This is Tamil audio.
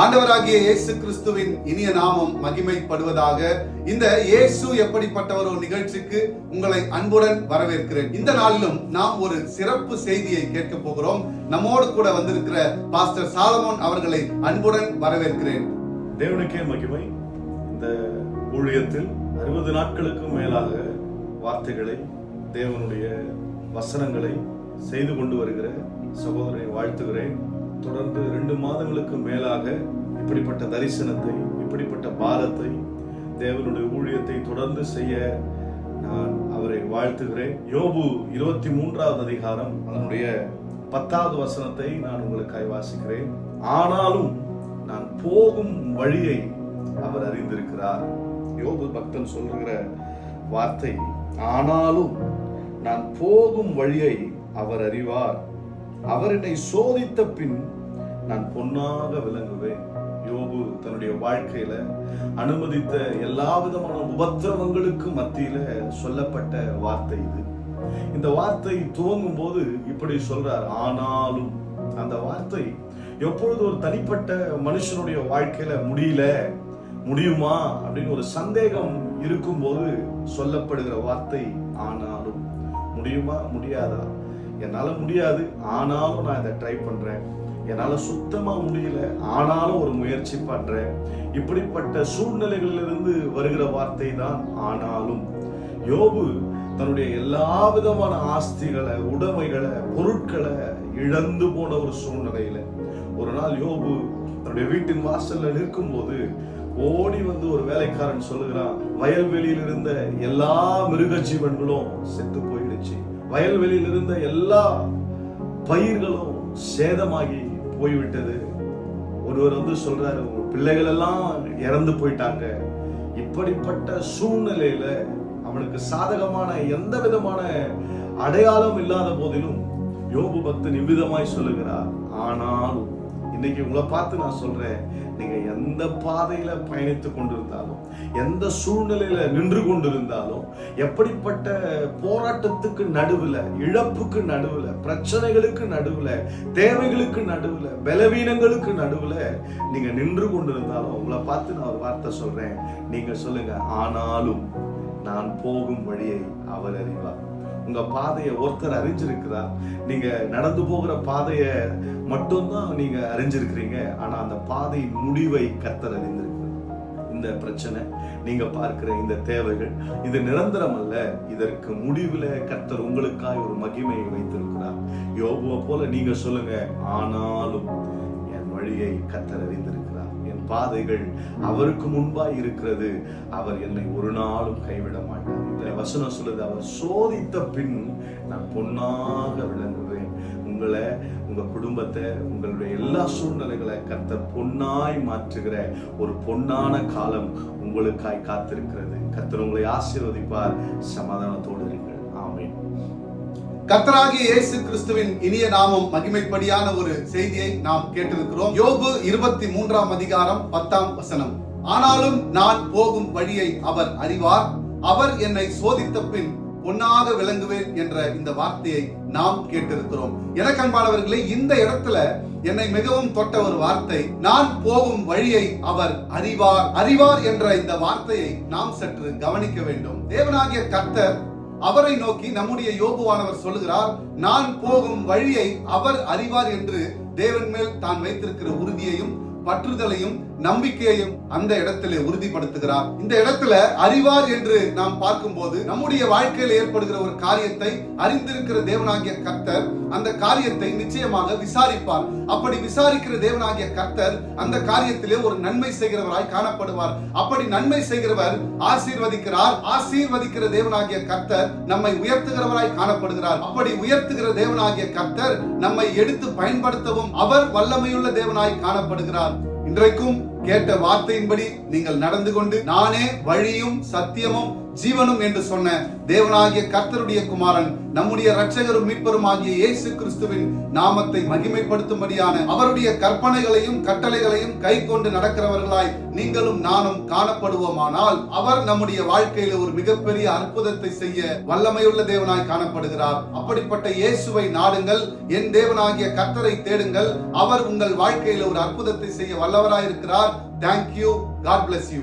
ஆண்டவராகிய இயேசு கிறிஸ்துவின் இனிய நாமம் மகிமைப்படுவதாக இந்த இயேசு எப்படிப்பட்டவர் ஒரு நிகழ்ச்சிக்கு உங்களை அன்புடன் வரவேற்கிறேன். இந்த நாளிலும் நாம் ஒரு சிறப்பு செய்தியை கேட்க போகிறோம். நம்மோடு கூட வந்திருக்கிற பாஸ்டர் சாலமோன் அவர்களை அன்புடன் வரவேற்கிறேன். தேவனுக்கே மகிமை. இந்த ஊழியத்தில் அறுபது நாட்களுக்கும் மேலாக வார்த்தைகளை தேவனுடைய வசனங்களை செய்து கொண்டு வருகிற சகோதரனை வாழ்த்துகிறேன். தொடர்ந்து ரெண்டு மாதங்களுக்கு மேலாக இப்படிப்பட்ட தரிசனத்தை இப்படிப்பட்ட பாரத்தை தேவனுடைய ஊழியத்தை தொடர்ந்து செய்ய நான் அவரை வாழ்த்துகிறேன். யோபு இருபத்தி மூன்றாவது அதிகாரம் அதனுடைய பத்தாவது வசனத்தை நான் உங்களுக்காய் வாசிக்கிறேன். ஆனாலும் நான் போகும் வழியை அவர் அறிந்திருக்கிறார். யோபு பக்தன் சொல்லுகிற வார்த்தை ஆனாலும் நான் போகும் வழியை அவர் அறிவார். அவர் என்னை சோதித்த பின் நான் பொன்னாக விளங்குவேன். யோபு தன்னுடைய வாழ்க்கையில அனுமதித்த எல்லா விதமான உபத்திரவங்களுக்கு மத்தியில சொல்லப்பட்ட வார்த்தை இது. இந்த வார்த்தை துவங்கும் போது இப்படி சொல்றார் ஆனாலும் அந்த வார்த்தை எப்பொழுது ஒரு தனிப்பட்ட மனுஷனுடைய வாழ்க்கையில முடியல முடியுமா? அப்படின்னு ஒரு சந்தேகம் இருக்கும்போது சொல்லப்படுகிற வார்த்தை ஆனாலும் முடியுமா முடியாதா? என்னால் முடியாது. ஆனாலும் நான் இதை ட்ரை பண்ணுறேன் என்னால் சுத்தமாக முடியல. ஆனாலும் ஒரு முயற்சி பண்ணுறேன் இப்படிப்பட்ட சூழ்நிலைகளிலிருந்து வருகிற வார்த்தை தான் ஆனாலும். யோபு தன்னுடைய எல்லா விதமான ஆஸ்திகளை உடைமைகளை பொருட்களை இழந்து போன ஒரு சூழ்நிலையில ஒரு நாள் யோபு தன்னுடைய வீட்டின் வாசல்ல நிற்கும்போது ஓடி வந்து ஒரு வேலைக்காரன் சொல்லுகிறான் வயல்வெளியில் இருந்த எல்லா மிருக ஜீவன்களும் செத்து போயிடுச்சு. வயல்வெளியில் இருந்த எல்லா பயிர்களும் சேதமாகி போய்விட்டது. ஒருவர் வந்து சொல்றாரு உங்க பிள்ளைகள் எல்லாம் இறந்து போயிட்டாங்க. இப்படிப்பட்ட சூழ்நிலையில அவனுக்கு சாதகமான எந்த விதமான அடையாளம் இல்லாத போதிலும் யோபு பக்தன் இவ்விதமாய் சொல்லுகிறார். ஆனாலும் இன்னைக்கு உங்களை பார்த்து நான் சொல்றேன் நீங்க எந்த பாதையில பயணித்து கொண்டிருந்தாலும் எந்த சூழ்நிலையில நின்று கொண்டிருந்தாலும் எப்படிப்பட்ட போராட்டத்துக்கு நடுவுல இழப்புக்கு நடுவுல பிரச்சனைகளுக்கு நடுவுல தேவைகளுக்கு நடுவுல பலவீனங்களுக்கு நடுவுல நீங்க நின்று கொண்டிருந்தாலும் உங்களை பார்த்து நான் ஒரு வார்த்தை சொல்றேன். நீங்க சொல்லுங்க ஆனாலும் நான் போகும் வழியை அவர் அறிவார். உங்க பாதையை ஒருத்தர் அறிஞ்சிருக்கிறார். நீங்க நடந்து போகிற பாதையை மட்டும்தான் நீங்க அறிஞ்சிருக்கிறீங்க. ஆனா அந்த பாதையின் முடிவை கத்தர் அறிந்திருக்கிறார். இந்த பிரச்சனை நீங்க பார்க்கிற இந்த தேவைகள் இது நிரந்தரம் அல்ல. இதற்கு முடிவுல கர்த்தர் உங்களுக்காய் ஒரு மகிமையை வைத்திருக்கிறார். யோபுவை போல நீங்க சொல்லுங்க ஆனாலும் என் வழியை கத்தர் அறிந்திருக்கிறார். என் பாதைகள் அவருக்கு முன்பாய் இருக்கிறது. அவர் என்னை ஒரு நாளும் கைவிட மாட்டார். இந்த வசனம் சொல்லுது அவர் சோதித்த பின் நான் பொன்னாக விளங்குவேன். உங்களை உங்க குடும்பத்தை உங்களுடைய எல்லா சூழ்நிலைகளை கர்த்தர் பொன்னாய் மாற்றுகிற ஒரு பொன்னான காலம் உங்களுக்காய் காத்திருக்கிறது. கர்த்தர் உங்களை ஆசீர்வதிப்பார். சமாதானத்தோடு இருங்கள். கர்த்தராகிய இயேசு கிறிஸ்துவின் இனிய நாமம் மகிமைப்படியான ஒரு செய்தியை நாம் கேட்டிருக்கிறோம். யோபு இருபத்தி மூன்றாம் அதிகாரம் பத்தாம் வசனம். ஆனாலும் நான் போகும் வழியை அவர் அறிவார். அவர் என்னை சோதித்த பின் பொன்னாக விளங்குவேன் என்ற இந்த வார்த்தையை நாம் கேட்டிருக்கிறோம். எனக்கு அன்பானவர்களே இந்த இடத்துல என்னை மிகவும் தொட்ட ஒரு வார்த்தை நான் போகும் வழியை அவர் அறிவார். அறிவார் என்ற இந்த வார்த்தையை நாம் சற்று கவனிக்க வேண்டும். தேவனாகிய கர்த்தர் அவரை நோக்கி நம்முடைய யோபுவானவர் சொல்லுகிறார் நான் போகும் வழியை அவர் அறிவார் என்று தேவன் மேல் தான் வைத்திருக்கிற உறுதியையும் பற்றுதலையும் நம்பிக்கையையும் அந்த இடத்திலே உறுதிப்படுத்துகிறார். இந்த இடத்துல அறிவார் என்று நாம் பார்க்கும்போது நம்முடைய வாழ்க்கையில் ஏற்படுகிற ஒரு காரியத்தை அறிந்திருக்கிற தேவனாகிய கர்த்தர் அந்த காரியத்தை நிச்சயமாக விசாரிப்பார். அப்படி விசாரிக்கிற தேவனாகிய கர்த்தர் அந்த காரியத்திலே ஒரு நன்மை செய்கிறவராய் காணப்படுவார். அப்படி நன்மை செய்கிறவர் ஆசீர்வதிக்கிறார். ஆசீர்வதிக்கிற தேவனாகிய கர்த்தர் நம்மை உயர்த்துகிறவராய் காணப்படுகிறார். அப்படி உயர்த்துகிற தேவனாகிய கர்த்தர் நம்மை எடுத்து பயன்படுத்தவும் அவர் வல்லமையுள்ள தேவனாய் காணப்படுகிறார். இன்றைக்கும் கேட்ட வார்த்தையின்படி நீங்கள் நடந்து கொண்டு நானே வழியும் சத்தியமும் ஜீவனும் என்று சொன்ன தேவனாகிய கர்த்தருடைய குமாரன் நம்முடைய ரட்சகரும் மீட்பரும் ஆகிய இயேசு கிறிஸ்துவின் நாமத்தை மகிமைப்படுத்தும்படியான அவருடைய கற்பனைகளையும் கட்டளைகளையும் கை கொண்டு நடக்கிறவர்களாய் நீங்களும் நானும் காணப்படுவோமானால் அவர் நம்முடைய வாழ்க்கையில ஒரு மிகப்பெரிய அற்புதத்தை செய்ய வல்லமையுள்ள தேவனாய் காணப்படுகிறார். அப்படிப்பட்ட இயேசுவை நாடுங்கள் என் தேவனாகிய கர்த்தரை தேடுங்கள் அவர் உங்கள் வாழ்க்கையில ஒரு அற்புதத்தை செய்ய வல்லவராயிருக்கிறார். Thank you God bless you